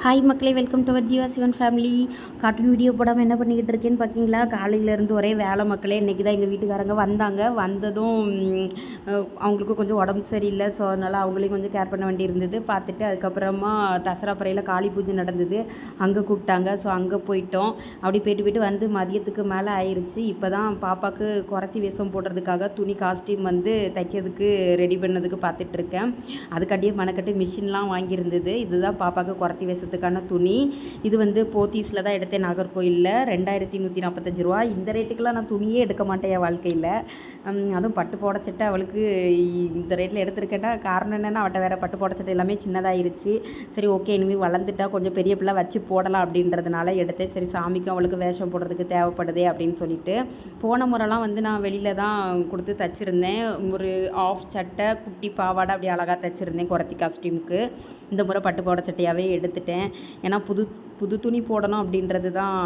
Hi மக்களே welcome to our Jeeva Sivan family cartoon video போடாமல் என்ன பண்ணிக்கிட்டு இருக்கேன்னு பார்த்தீங்களா காலையிலேருந்து ஒரே வேலை மக்களே. இன்றைக்கி தான் எங்கள் வீட்டுக்காரங்க வந்தாங்க. வந்ததும் அவங்களுக்கும் அவங்களுக்கு கொஞ்சம் உடம்பு சரியில்லை. ஸோ அதனால் அவங்களையும் கொஞ்சம் கேர் பண்ண வேண்டியிருந்தது. பார்த்துட்டு அதுக்கப்புறமா தசரா பறையில் காளி பூஜை நடந்தது. அங்கே கூப்பிட்டாங்க. ஸோ அங்கே போயிட்டோம். அப்படி போயிட்டு போயிட்டு வந்து மதியத்துக்கு மேலே ஆயிடுச்சு இப்போ தான் பாப்பாவுக்கு குறத்தி வேஷம் போடுறதுக்காக துணி காஸ்டியூம் வந்து தைக்கிறதுக்கு ரெடி பண்ணதுக்கு பார்த்துட்ருக்கேன் அதுக்காட்டியே மனக்கட்டு மிஷின்லாம் வாங்கியிருந்தது. இதுதான் பாப்பாவுக்கு குறத்தி வேஷத்துக்கான துணி. இது வந்து போத்தீஸில் தான் எடுத்தேன் நாகர்கோயிலில். ரெண்டாயிரத்தி நூற்றி நாற்பத்தஞ்சு ரூபா. இந்த ரேட்டுக்கெலாம் நான் துணியே எடுக்க மாட்டேன் என் வாழ்க்கையில். அதுவும் பட்டு போடச்சட்டை சட்டை அவளுக்கு இந்த ரேட்டில் எடுத்திருக்கேன்னா காரணம் என்னென்னா அவட்ட வேறு பட்டு போட சட்டை எல்லாமே சின்னதாகிருச்சு சரி ஓகே இனிமேல் வளர்ந்துட்டா கொஞ்சம் பெரிய பிள்ளை வச்சு போடலாம் அப்படின்றதுனால எடுத்தேன். சரி சாமிக்கும் அவளுக்கு வேஷம் போடுறதுக்கு தேவைப்படுதே அப்படின்னு சொல்லிட்டு. போன முறைலாம் வந்து நான் வெளியில் தான் கொடுத்து தச்சிருந்தேன். ஒரு ஆஃப் சட்டை குட்டி பாவாடை அப்படி அழகாக தச்சிருந்தேன் குறத்தி காஸ்டியூமுக்கு இந்த முறை பட்டு போட சட்டையாகவே எடுத்துட்டேன். ஏன்னா புது புது துணி போடணும் அப்படின்றது தான்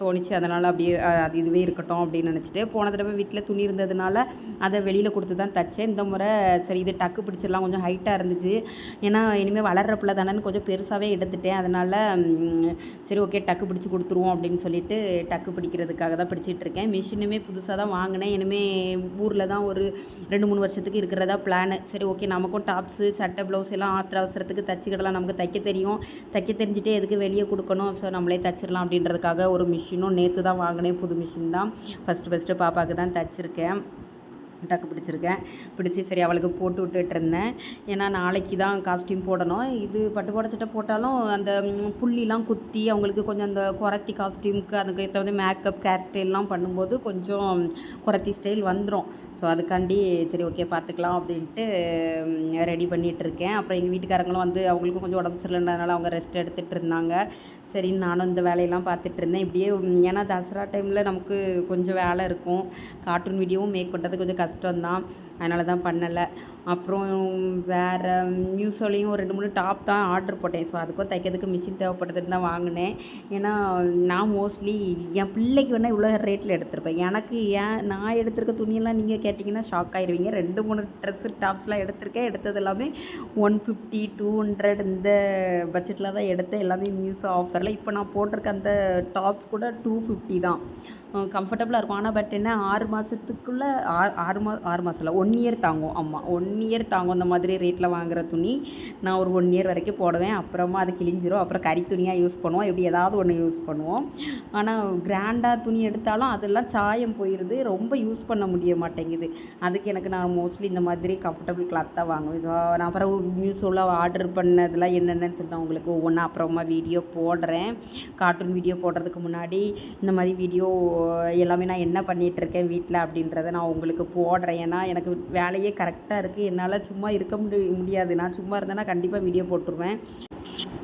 தோணுச்சு. அதனால் அப்படியே அது இதுவே இருக்கட்டும் அப்படின்னு நினச்சிட்டு போன தடவை வீட்டில் துணி இருந்ததுனால அதை வெளியில் கொடுத்து தான் தைச்சேன். இந்த முறை சரி இது டக்கு பிடிச்சிடலாம். கொஞ்சம் ஹைட்டாக இருந்துச்சு. ஏன்னா இனிமேல் வளர்கிற பிள்ளை தானேன்னு கொஞ்சம் பெருசாகவே எடுத்துட்டேன். அதனால் சரி ஓகே டக்கு பிடிச்சி கொடுத்துருவோம் அப்படின்னு சொல்லிட்டு டக்கு பிடிக்கிறதுக்காக தான் பிடிச்சிட்டு இருக்கேன். மிஷினுமே புதுசாக தான் வாங்கினேன். இனிமேல் ஊரில் தான் ஒரு ரெண்டு மூணு வருஷத்துக்கு இருக்கிறதா பிளானு சரி ஓகே நமக்கும் டாப்ஸு சட்டை ப்ளவுஸ் எல்லாம் ஆத்திர அவசரத்துக்கு தச்சுக்கிடலாம். நமக்கு தைக்க தெரியும். தைக்க தெரிஞ்சுட்டே எதுக்கு வெளியே கொடுக்கணும்? ஸோ நம்மளே தைச்சிடலாம் அப்படின்றதுக்காக ஒரு மிஷினும் நேற்று தான் வாங்கினேன். புது மிஷின் தான். ஃபஸ்ட்டு ஃபஸ்ட்டு பாப்பாவுக்கு தான் தைச்சிருக்கேன். டக்கு பிடிச்சிருக்கேன். பிடிச்சி சரி அவளுக்கு போட்டு விட்டுட்டு இருந்தேன் ஏன்னா நாளைக்கு தான் காஸ்டியூம் போடணும். இது பட்டு போட சட்டை போட்டாலும் அந்த புள்ளிலாம் குத்தி அவங்களுக்கு கொஞ்சம் அந்த குறத்தி காஸ்டியூமுக்கு அதுக்கு ஏற்ற வந்து மேக்கப் ஹேர் ஸ்டைல்லாம் பண்ணும்போது கொஞ்சம் குறத்தி ஸ்டைல் வந்துடும் ஸோ அதுக்காண்டி சரி ஓகே பார்த்துக்கலாம் அப்படின்ட்டு ரெடி பண்ணிகிட்டு இருக்கேன் அப்புறம் எங்கள் வீட்டுக்காரங்களும் வந்து அவங்களுக்கும் கொஞ்சம் உடம்பு சரியில்லைனால அவங்க ரெஸ்ட் எடுத்துகிட்டு இருந்தாங்க சரின்னு நானும் இந்த வேலையெல்லாம் பார்த்துட்டு இருந்தேன் இப்படியே ஏன்னா தசரா டைமில் நமக்கு கொஞ்சம் வேலை இருக்கும். கார்ட்டூன் வீடியோவும் மேக் பண்ணுறது கொஞ்சம் கஷ்டம்தான் அதனால தான் பண்ணலை. அப்புறம் வேறு மியூசோலையும் ஒரு ரெண்டு மூணு டாப் தான் ஆர்டர் போட்டேன். ஸோ அதுக்கும் தைக்கிறதுக்கு மிஷின் தேவைப்படுதுன்னு தான் வாங்கினேன். ஏன்னா நான் மோஸ்ட்லி என் பிள்ளைக்கு வேணால் இவ்வளோ ரேட்டில் எடுத்திருப்பேன். எனக்கு ஏன் நான் எடுத்திருக்க துணியெல்லாம் நீங்கள் கேட்டிங்கன்னா ஷாக் ஆயிருவீங்க. ரெண்டு மூணு ட்ரெஸ்ஸு டாப்ஸ்லாம் எடுத்திருக்கேன். எடுத்தது எல்லாமே ஒன் ஃபிஃப்டி டூ ஹண்ட்ரட் இந்த பட்ஜெட்டில் தான் எடுத்தேன். எல்லாமே மியூஸோ ஆஃபரில் இப்போ நான் போட்டிருக்க அந்த டாப்ஸ் கூட டூ ஃபிஃப்டி தான். கம்ஃபர்டபுளாக இருக்கும். ஆனால் பட் என்ன ஆறு மாதத்துக்குள்ளே ஆறு ஆறு மா ஆறு மாதம் இல்லை ஒன் இயர் தாங்கும். ஆமாம் ஒன் இயர் தாங்கும். அந்த மாதிரி ரேட்டில் வாங்குகிற துணி நான் ஒரு ஒன் இயர் வரைக்கும் போடுவேன். அப்புறமா அது கிழிஞ்சிரும். அப்புறம் கறி துணியாக யூஸ் பண்ணுவோம். இப்படி ஏதாவது ஒன்று யூஸ் பண்ணுவோம். ஆனால் கிராண்டாக துணி எடுத்தாலும் அதெல்லாம் சாயம் போயிடுது ரொம்ப யூஸ் பண்ண முடிய மாட்டேங்குது. அதுக்கு எனக்கு நான் மோஸ்ட்லி இந்த மாதிரி கம்ஃபர்டபுள் கிளாத் தான் வாங்குவேன். ஸோ நான் அப்புறம் நியூஸில் ஆர்டர் பண்ணதெல்லாம் என்னென்னு சொல்லிட்டு உங்களுக்கு ஒவ்வொன்றா அப்புறமா வீடியோ போடுறேன். கார்ட்டூன் வீடியோ போடுறதுக்கு முன்னாடி இந்த மாதிரி வீடியோ எல்லாமே நான் என்ன பண்ணிகிட்ருக்கேன் வீட்டில் அப்படின்றத நான் உங்களுக்கு போடுறேன். ஏன்னா எனக்கு வேலையே கரெக்டாக இருக்குது என்னால் சும்மா இருக்க முடிய முடியாது. நான் சும்மா இருந்தேன்னா கண்டிப்பாக வீடியோ போட்டுருவேன்.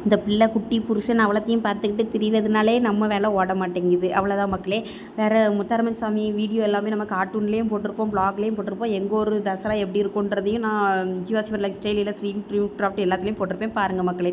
இந்த பிள்ளை குட்டி புருஷன் அவ்வளோத்தையும் பார்த்துக்கிட்டு திரியிறதுனாலே நம்ம வேலை ஓட மாட்டேங்குது. அவ்வளோதான் மக்களே. வேறு முத்தாரமன் சாமி வீடியோ எல்லாமே நம்ம கார்ட்டூன்லேயும் போட்டிருப்போம் ப்ளாக்லேயும் போட்டிருப்போம். எங்கள் ஒரு தசரா எப்படி இருக்குன்றதையும் நான் ஜீவாசிவர் லைஃப் ஸ்டைல் இல்லை ஸ்ரீன் ட்ரீம் கிராஃப்ட் எல்லாத்துலேயும் போட்டிருப்பேன். பாருங்கள் மக்களே.